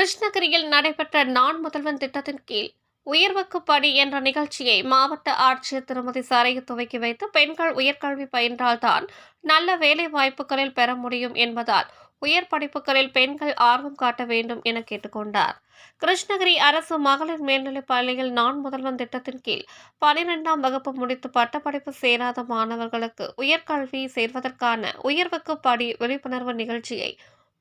கிருஷ்ணகிரியில் நடைபெற்ற நான் முதல்வன் திட்டத்தின் கீழ் உயர்வுக்கு படி என்ற நிகழ்ச்சியை மாவட்ட ஆட்சியர் திருமதி சரையு துவக்கி வைத்து பெண்கள் உயர்கல்வி பயின்றால்தான் நல்ல வேலை வாய்ப்புகளில் பெற முடியும் என்பதால் உயர் படிப்புகளில் பெண்கள் ஆர்வம் காட்ட வேண்டும் என கேட்டுக்கொண்டார். கிருஷ்ணகிரி அரசு மகளிர் மேல்நிலைப் பள்ளியில் நான் முதல்வன் திட்டத்தின் கீழ் பனிரெண்டாம் வகுப்பு முடித்து பட்டப்படிப்பு சேராத மாணவர்களுக்கு உயர்கல்வி சேர்வதற்கான உயர்வுக்கு படி விழிப்புணர்வு நிகழ்ச்சியை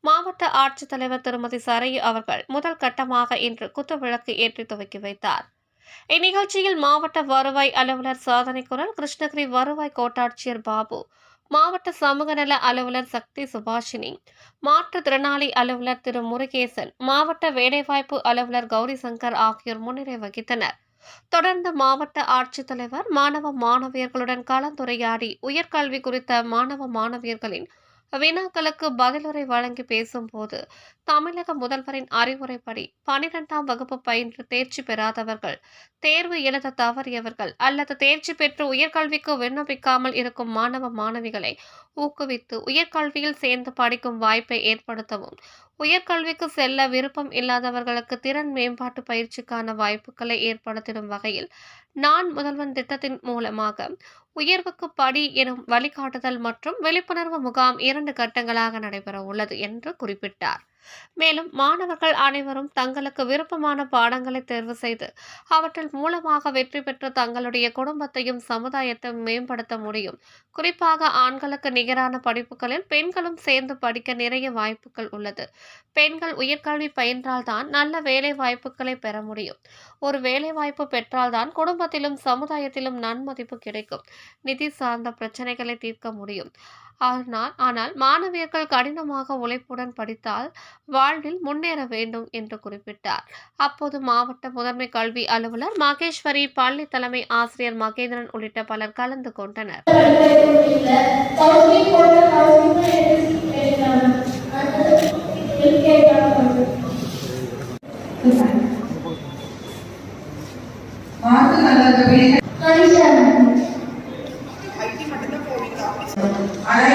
மாவட்ட ஆட்சித்தலைவர் திருமதி சரையு அவர்கள் முதல் கட்டமாக இன்று குத்துவிளக்கு ஏற்றி துவக்கி வைத்தார். இந்நிகழ்ச்சியில் மாவட்ட வருவாய் அலுவலர் சாதனை குரல் கிருஷ்ணகிரி வருவாய் கோட்டாட்சியர் பாபு மாவட்ட சமூக நல அலுவலர் சக்தி சுபாஷினி மாற்றுத்திறனாளி அலுவலர் திரு முருகேசன் மாவட்ட வேலைவாய்ப்பு அலுவலர் கௌரி சங்கர் ஆகியோர் முன்னிலை வகித்தனர். தொடர்ந்து மாவட்ட ஆட்சித்தலைவர் மாணவ மாணவியர்களுடன் கலந்துரையாடி உயர்கல்வி குறித்த மாணவ மாணவியர்களின் வினாக்களுக்கு பதிலுரை வழங்கி பேசும்போது தமிழக முதல்வரின் அறிவுரைப்படி பனிரெண்டாம் வகுப்பு பயின்று தேர்ச்சி பெறாதவர்கள் தேர்வு எழுத தவறியவர்கள் அல்லது தேர்ச்சி பெற்று உயர்கல்விக்கு விண்ணப்பிக்காமல் இருக்கும் மாணவ மாணவிகளை ஊக்குவித்து உயர்கல்வியில் சேர்ந்து படிக்கும் வாய்ப்பை ஏற்படுத்தவும் உயர்கல்விக்கு செல்ல விருப்பம் இல்லாதவர்களுக்கு திறன் மேம்பாட்டு பயிற்சிக்கான வாய்ப்புகளை ஏற்படுத்திடும் வகையில் நான் முதல்வன் திட்டத்தின் மூலமாக உயர்வுக்கு படி எனும் வழிகாட்டுதல் மற்றும் விழிப்புணர்வு முகாம் இரண்டு கட்டங்களாக நடைபெற உள்ளது என்று குறிப்பிட்டார். மேலும் மாணவர்கள் அனைவரும் தங்களுக்கு விருப்பமான பாடங்களை தேர்வு செய்து அவற்றில் மூலமாக வெற்றி பெற்று தங்களுடைய குடும்பத்தையும் சமுதாயத்தையும் மேம்படுத்த முடியும். குறிப்பாக ஆண்களுக்கு நிகரான படிப்புகளில் பெண்களும் சேர்ந்து படிக்க நிறைய வாய்ப்புகள் உள்ளது. பெண்கள் உயர்கல்வி பயின்றால்தான் நல்ல வேலை வாய்ப்புகளை பெற முடியும். ஒரு வேலை வாய்ப்பு பெற்றால்தான் குடும்பத்திலும் சமுதாயத்திலும் நன்மதிப்பு கிடைக்கும். நிதி சார்ந்த பிரச்சனைகளை தீர்க்க முடியும். ஆனால் ஆனால் மாணவியர்கள் கடினமாக உழைப்புடன் படித்தால் வாழ்வில் முன்னேற வேண்டும் என்று குறிப்பிட்டார். அப்போது மாவட்ட முதன்மை கல்வி அலுவலர் மகேஸ்வரி பள்ளி தலைமை ஆசிரியர் மகேந்திரன் உள்ளிட்ட பலர் கலந்து கொண்டனர். ஆனா